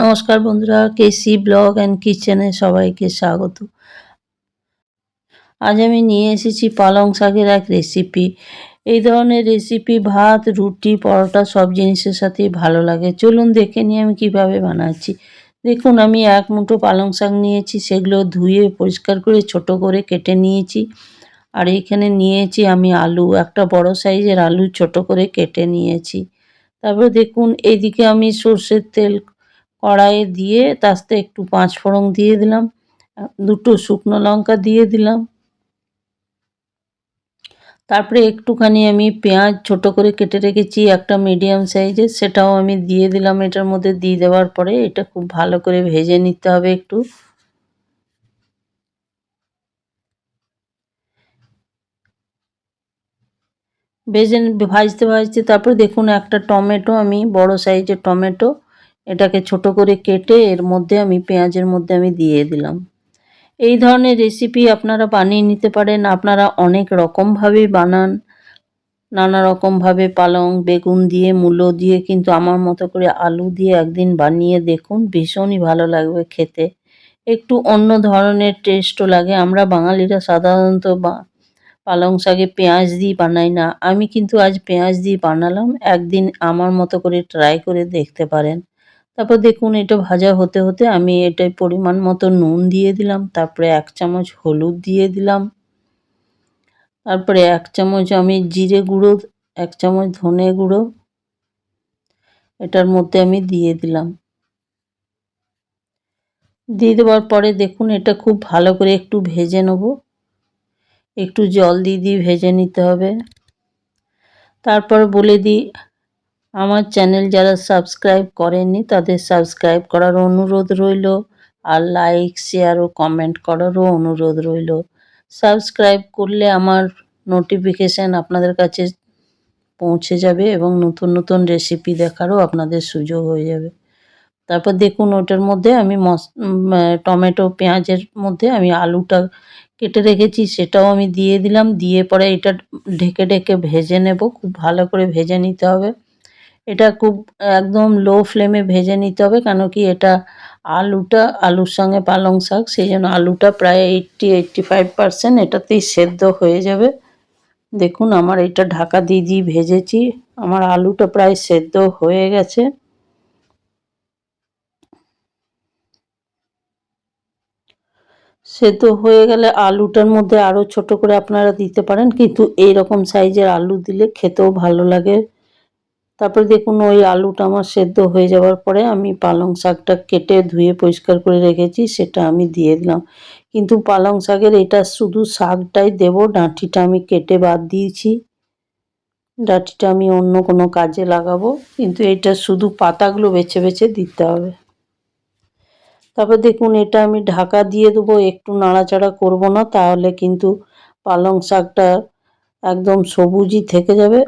নমস্কার বন্ধুরা, কেসি blog and কিচেনে সবাইকে স্বাগত। আজ আমি নিয়ে এসেছি পালং শাকের এক রেসিপি এই ধরনের রেসিপি ভাত, রুটি, পরোটা সব জিনিসের সাথেই ভালো লাগে। চলুন দেখে নিয়ে আমি কীভাবে বানাচ্ছি। দেখুন, আমি এক মুঠো পালং শাক নিয়েছি, সেগুলো ধুয়ে পরিষ্কার করে, ছোট করে কেটে নিয়েছি। আর এইখানে নিয়েছি আমি আলু, একটা বড় সাইজের আলু ছোট করে কেটে নিয়েছি। তারপরে দেখুন, এইদিকে আমি সর্ষের তেল কড়াইয়ে দিয়ে সাথে একটু পাঁচ ফোড়ন দিয়ে দিলাম, দুটো শুকনো লঙ্কা দিয়ে দিলাম। তারপরে একটুখানি আমি পেঁয়াজ ছোট করে কেটে রেখেছি, একটা মিডিয়াম সাইজের, সেটাও আমি দিয়ে দিলাম এটার মধ্যে দিয়ে দেওয়ার পরে, এটা খুব ভালো করে ভেজে নিতে হবে একটু। ভেজে ভাজতে ভাজতে তারপরে দেখুন একটা টমেটো, আমি বড় সাইজের টমেটো, এটাকে ছোট করে কেটে এর মধ্যে আমি পেঁয়াজের মধ্যে আমি দিয়ে দিলাম। এই ধরনের রেসিপি আপনারা বানিয়ে নিতে পারেন। আপনারা অনেক রকমভাবেই বানান, নানা রকমভাবে পালং, বেগুন দিয়ে, মূলো দিয়ে, কিন্তু আমার মতো করে আলু দিয়ে একদিন বানিয়ে দেখুন, ভীষণই ভালো লাগবে খেতে। একটু অন্য ধরনের টেস্টও লাগে। আমরা বাঙালিরা সাধারণত বা পালং শাকে পেঁয়াজ দিয়ে বানাই না। আমি কিন্তু আজ পেঁয়াজ দিয়ে বানালাম, একদিন আমার মতো করে ট্রাই করে দেখতে পারেন। তারপর দেখুন, এটা ভাজা হতে হতে আমি এটাই পরিমাণ মতো নুন দিয়ে দিলাম, তারপরে এক চামচ হলুদ দিয়ে দিলাম। তারপরে এক চামচ আমি জিরে গুঁড়ো, এক চামচ ধনে গুঁড়ো, এটার মধ্যে আমি দিয়ে দিলাম। দিয়ে দেওয়ার পরে দেখুন, এটা খুব ভালো করে একটু ভেজে নেব। একটু জল দিয়ে দিয়ে ভেজে নিতে হবে। তারপর বলে দিই, আমার চ্যানেল যারা সাবস্ক্রাইব করেননি তাদের সাবস্ক্রাইব করার অনুরোধ রইল আর লাইক, শেয়ার ও কমেন্ট করারও অনুরোধ রইল। সাবস্ক্রাইব করলে আমার নোটিফিকেশান আপনাদের কাছে পৌঁছে যাবে এবং নতুন নতুন রেসিপি দেখারও আপনাদের সুযোগ হয়ে যাবে। তারপর দেখুন ওটার মধ্যে আমি মস টমেটো, পেঁয়াজের মধ্যে আমি আলুটা কেটে রেখেছি, সেটাও আমি দিয়ে দিলাম। দিয়ে পরে এটা ঢেকে ঢেকে ভেজে নেব। খুব ভালো করে ভেজে নিতে হবে। এটা খুব একদম লো ফ্লেমে ভেজে নিতে হবে, কেন কি এটা আলুটা, আলুর সঙ্গে পালং শাক, সেই জন্য আলুটা প্রায় এইটটি এইটটি ফাইভ পারসেন্ট এটাতেই সেদ্ধ হয়ে যাবে। দেখুন, আমার এটা ঢাকা দিয়ে দিয়ে ভেজেছি। আমার আলুটা প্রায় সেদ্ধ হয়ে গেছে। সেদ্ধ হয়ে গেলে আলুটার মধ্যে আরও ছোট করে আপনারা দিতে পারেন, কিন্তু এই রকম সাইজের আলু দিলে খেতেও ভালো লাগে। তারপরে দেখুন, ওই আলুটা আমার সেদ্ধ হয়ে যাওয়ার পরে আমি পালং শাকটা কেটে ধুয়ে পরিষ্কার করে রেখেছি, সেটা আমি দিয়ে দিলাম। কিন্তু পালং শাকের এটা শুধু শাকটাই দেব, ডাঁটিটা আমি কেটে বাদ দিয়েছি। ডাঁটিটা আমি অন্য কোনো কাজে লাগাবো, কিন্তু এটা শুধু পাতাগুলো বেছে বেছে দিতে হবে। তারপর দেখুন, এটা আমি ঢাকা দিয়ে দেবো, একটু নাড়াচাড়া করব না, তাহলে কিন্তু পালং শাকটা একদম সবুজই থেকে যাবে।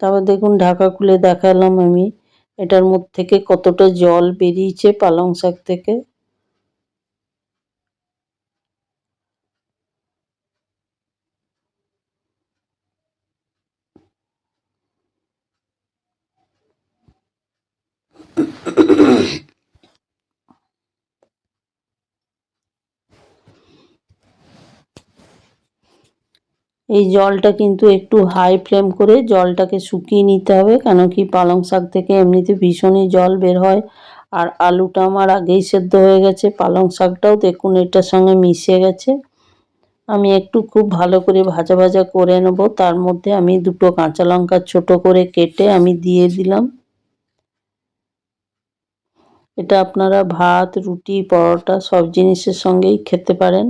তারপর দেখুন, ঢাকা খুলে দেখালাম আমি, এটার মধ্যে থেকে কতটা জল বেরিয়েছে পালং শাক থেকে। এই জলটা কিন্তু একটু হাই ফ্লেম করে জলটাকে শুকিয়ে নিতে হবে, কেন কি পালং শাক থেকে এমনিতে ভীষণই জল বের হয়। আর আলুটা আমার আগেই সেদ্ধ হয়ে গেছে, পালং শাকটাও দেখুন এটার সঙ্গে মিশে গেছে। আমি একটু খুব ভালো করে ভাজা ভাজা করে নেব, তার মধ্যে আমি দুটো কাঁচা লঙ্কা ছোট করে কেটে আমি দিয়ে দিলাম। এটা আপনারা ভাত, রুটি, পরোটা সব জিনিসের সঙ্গেই খেতে পারেন।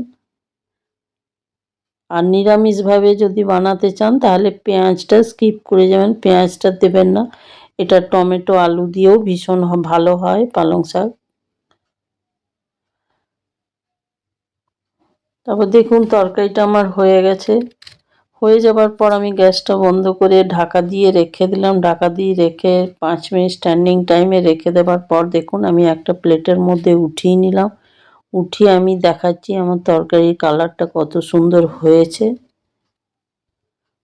আর নিরামিষভাবে যদি বানাতে চান, তাহলে পেঁয়াজটা স্কিপ করে যাবেন। পেঁয়াজটা দেবেন না। এটা টমেটো, আলু দিয়েও ভীষণ ভালো হয় পালং শাক। তারপর দেখুন, তরকারিটা আমার হয়ে গেছে। হয়ে যাবার পর আমি গ্যাসটা বন্ধ করে ঢাকা দিয়ে রেখে দিলাম। ঢাকা দিয়ে রেখে পাঁচ মিনিট স্ট্যান্ডিং টাইমে রেখে দেওয়ার পর দেখুন, আমি একটা প্লেটের মধ্যে উঠিয়ে নিলাম। উঠিয়ে আমি দেখাচ্ছি আমার তরকারির কালারটা কত সুন্দর হয়েছে।